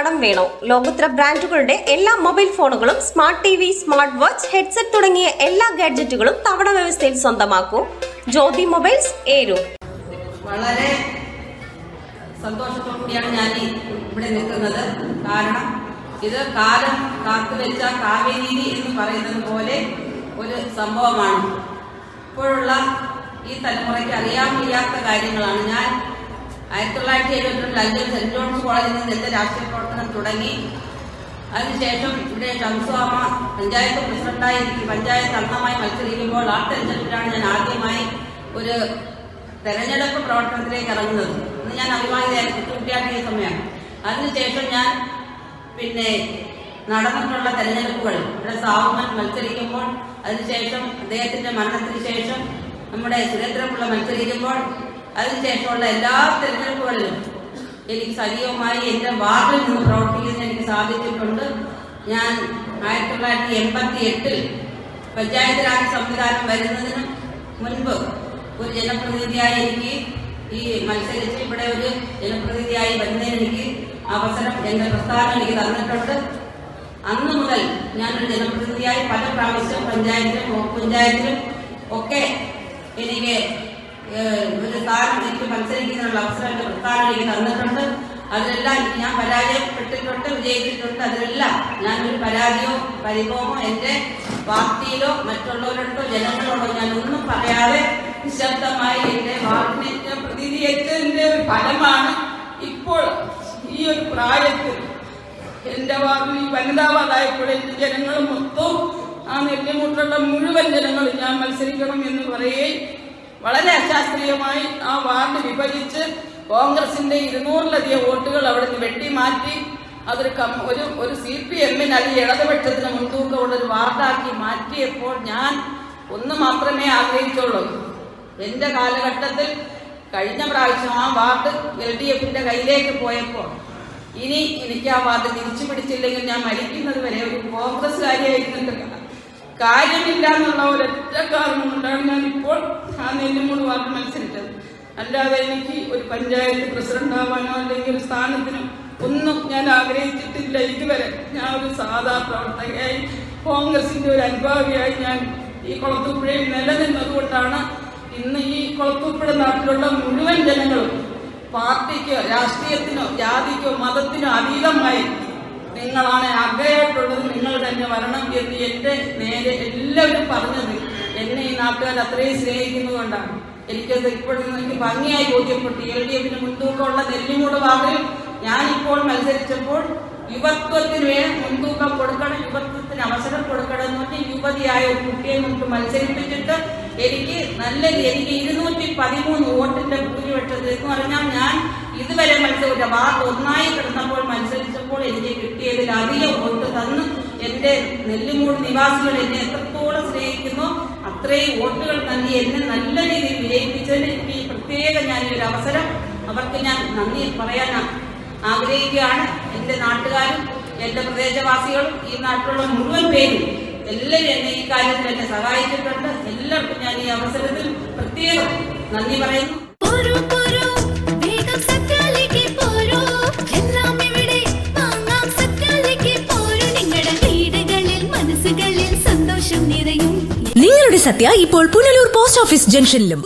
കടം വേണോ? ലോകോത്തര ബ്രാൻഡുകളുടെ എല്ലാ മൊബൈൽ ഫോണുകളും smart T V smart watch headset തുടങ്ങിയ എല്ലാ ഗാഡ്ജറ്റുകളും തവണ വ്യവസ്ഥയിൽ സ്വന്തമാക്കൂ. ജ്യോതി മൊബൈൽസ് ഏരു. വളരെ സന്തോഷത്തോടു കൂടിയാണ് ഞാൻ ഇവിടെ നിൽക്കുന്നത്. കാരണം ഇത് കാലം കാത്തുവെച്ച കാവേരി എന്ന് പറയുന്നത് പോലെ ഒരു സംഭവമാണ്. ഇപ്പോഴുള്ള ഈ തലമുറയ്ക്ക് അറിയാൻ വയ്യാത്ത കാര്യങ്ങളാണ്. ഞാൻ ആയിരത്തി തൊള്ളായിരത്തി എഴുപത്തിരണ്ടിൽ അഞ്ചൽ സെന്റ് ജോൺസ് കോളേജിൽ നിന്ന് എന്റെ രാഷ്ട്രീയ തുടങ്ങി. അതിനുശേഷം ഇവിടെ ഷംസുവാമ പഞ്ചായത്ത് പ്രസിഡന്റായി എനിക്ക് പഞ്ചായത്ത് അംഗമായി മത്സരിക്കുമ്പോൾ ആ തെരഞ്ഞെടുപ്പിലാണ് ഞാൻ ആദ്യമായി ഒരു തെരഞ്ഞെടുപ്പ് പ്രവർത്തനത്തിലേക്ക് ഇറങ്ങുന്നത്. അന്ന് ഞാൻ അഭിമാനിതയായി കുട്ടിയാട്ടിയ സമയമാണ്. അതിനുശേഷം ഞാൻ പിന്നെ നടന്നിട്ടുള്ള തെരഞ്ഞെടുപ്പുകൾ. ഇവിടെ സാവുമൻ മത്സരിക്കുമ്പോൾ അതിനുശേഷം അദ്ദേഹത്തിന്റെ മരണത്തിന് ശേഷം നമ്മുടെ സുരേന്ദ്രപിള്ള മത്സരിക്കുമ്പോൾ അതിനുശേഷമുള്ള എല്ലാ തെരഞ്ഞെടുപ്പുകളിലും എനിക്ക് സജീവമായി എന്റെ വാർഡിൽ നിന്ന് പ്രവർത്തിക്കുന്ന എനിക്ക് സാധിച്ചിട്ടുണ്ട്. ഞാൻ ആയിരത്തി തൊള്ളായിരത്തി എൺപത്തി എട്ടിൽ പഞ്ചായത്ത് രാജ് സംവിധാനം വരുന്നതിന് മുൻപ് ഒരു ജനപ്രതിനിധിയായി എനിക്ക് ഈ മത്സരിച്ച് ഇവിടെ ഒരു ജനപ്രതിനിധിയായി വരുന്നതിന് എനിക്ക് അവസരം എന്റെ പ്രസ്ഥാനം എനിക്ക് തന്നിട്ടുണ്ട്. അന്ന് മുതൽ ഞാനൊരു ജനപ്രതിനിധിയായി പല പ്രാവശ്യം പഞ്ചായത്തിലും പഞ്ചായത്തിലും ഒക്കെ എനിക്ക് ഒരു സ്ഥാനം എനിക്ക് മത്സരിക്കുന്നതിനുള്ള അവസരം എന്റെ പ്രസ്ഥാനം എനിക്ക് തന്നിട്ടുണ്ട്. അതിലെല്ലാം ഞാൻ പരാജയപ്പെട്ടിട്ടുണ്ട് വിജയിച്ചിട്ടുണ്ട്. അതിലെല്ലാം ഞാൻ ഒരു പരാജയവും പരിഭവമോ എന്റെ പാർട്ടിയിലോ മറ്റുള്ളവരോടോ ജനങ്ങളോടോ ഞാൻ ഒന്നും പറയാതെ നിശബ്ദമായി എന്റെ വാക്കിനെ ഞാൻ ഒരു ഫലമാണ് ഇപ്പോൾ ഈ ഒരു പ്രായത്തിൽ എന്റെ വാർഡിൽ ഈ വനിതാ വാർഡായപ്പോൾ എന്റെ ജനങ്ങൾ മൊത്തവും ആ നെല്ലിമുട്ടുള്ള മുഴുവൻ ജനങ്ങളും ഞാൻ മത്സരിക്കണം എന്ന് പറയുകയും വളരെ അശാസ്ത്രീയമായി ആ വാർഡ് വിഭജിച്ച് കോൺഗ്രസിന്റെ ഇരുന്നൂറിലധികം വോട്ടുകൾ അവിടെ നിന്ന് വെട്ടിമാറ്റി. അതൊരു കം ഒരു ഒരു സി പി എമ്മിന് അല്ലെങ്കിൽ ഇടതുപക്ഷത്തിന് മുൻതൂക്കമുള്ള ഒരു വാർഡാക്കി മാറ്റിയപ്പോൾ ഞാൻ ഒന്ന് മാത്രമേ ആഗ്രഹിച്ചുള്ളൂ. എന്റെ കാലഘട്ടത്തിൽ കഴിഞ്ഞ പ്രാവശ്യം ആ വാർഡ് എൽ ഡി എഫിന്റെ കയ്യിലേക്ക് പോയപ്പോൾ ഇനി എനിക്ക് ആ വാർഡ് തിരിച്ചു പിടിച്ചില്ലെങ്കിൽ ഞാൻ മരിക്കുന്നത് വരെ ഒരു കോൺഗ്രസ്സുകാരിയായിരുന്നിട്ട് കാര്യമില്ല എന്നുള്ള ഒരൊറ്റ കാരണം കൊണ്ടാണ് ഞാൻ ഇപ്പോൾ ആ നെല്ലിമൂട് വാർഡ് മത്സരിച്ചത്. അല്ലാതെ എനിക്ക് ഒരു പഞ്ചായത്ത് പ്രസിഡന്റ് ആവാനോ അല്ലെങ്കിൽ ഒരു സ്ഥാനത്തിനോ ഒന്നും ഞാൻ ആഗ്രഹിച്ചിട്ടില്ല. ഇതുവരെ ഞാൻ ഒരു സാധാ പ്രവർത്തകയായി കോൺഗ്രസിന്റെ ഒരു അനുഭാവിയായി ഞാൻ ഈ കുളത്തൂപ്പുഴയിൽ നിലനിന്നതുകൊണ്ടാണ് ഇന്ന് ഈ കുളത്തൂപ്പുഴ നാട്ടിലുള്ള മുഴുവൻ ജനങ്ങളും പാർട്ടിക്കോ രാഷ്ട്രീയത്തിനോ ജാതിക്കോ മതത്തിനോ അതീതമായി നിങ്ങളാണ് ആഗ്രഹമായിട്ടുള്ളത് നിങ്ങൾ തന്നെ വരണം എന്ന് എന്റെ നേരെ എല്ലാവരും പറഞ്ഞത് എന്നെ ഈ നാട്ടുകാർ അത്രയും സ്നേഹിക്കുന്നതുകൊണ്ടാണ് എനിക്കത് ഇപ്പോഴും എനിക്ക് ഭംഗിയായി ബോധ്യപ്പെട്ടു. എൽ ഡി എഫിന് മുൻതൂക്കമുള്ള നെല്ലിമൂട് വാർഡിൽ ഞാനിപ്പോൾ മത്സരിച്ചപ്പോൾ യുവത്വത്തിന് മുൻതൂക്കം കൊടുക്കണം യുവത്വത്തിന് അവസരം കൊടുക്കണം എന്ന് യുവതിയായ ഒരു കുട്ടിയെ നമുക്ക് മത്സരിപ്പിച്ചിട്ട് എനിക്ക് നല്ല എനിക്ക് ഇരുന്നൂറ്റി പതിമൂന്ന് വോട്ടിന്റെ ഭൂരിപക്ഷത്തിൽ എന്ന് പറഞ്ഞാൽ ഞാൻ ഇതുവരെ മത്സരിച്ച വാർഡ് ഒന്നായി കിടന്നപ്പോൾ മത്സരിച്ചപ്പോൾ എനിക്ക് കിട്ടിയതിൽ അധികം വോട്ട് തന്ന്. എന്റെ നെല്ലിമൂട് നിവാസികൾ എന്നെ എത്രത്തോളം സ്നേഹിക്കുന്നു അത്രയും വോട്ടുകൾ നൽകി എന്നെ നല്ല രീതിയിൽ വിജയിപ്പിച്ചതിന് എനിക്ക് പ്രത്യേക ഞാൻ ഒരു അവസരം. അവർക്ക് ഞാൻ നന്ദി പറയാൻ ആഗ്രഹിക്കുകയാണ്. എന്റെ നാട്ടുകാരും എന്റെ പ്രദേശവാസികളും ഈ നാട്ടിലുള്ള മുഴുവൻ പേരും എല്ലാവരും എന്നെ ഈ കാര്യത്തിൽ എന്നെ സഹായിച്ചിട്ടുണ്ട്. എല്ലാവർക്കും ഞാൻ ഈ അവസരത്തിൽ പ്രത്യേകം നന്ദി പറയുന്നു. സത്യ ഇപ്പോൾ പുനലൂർ പോസ്റ്റ് ഓഫീസ് ജംഗ്ഷനിലും.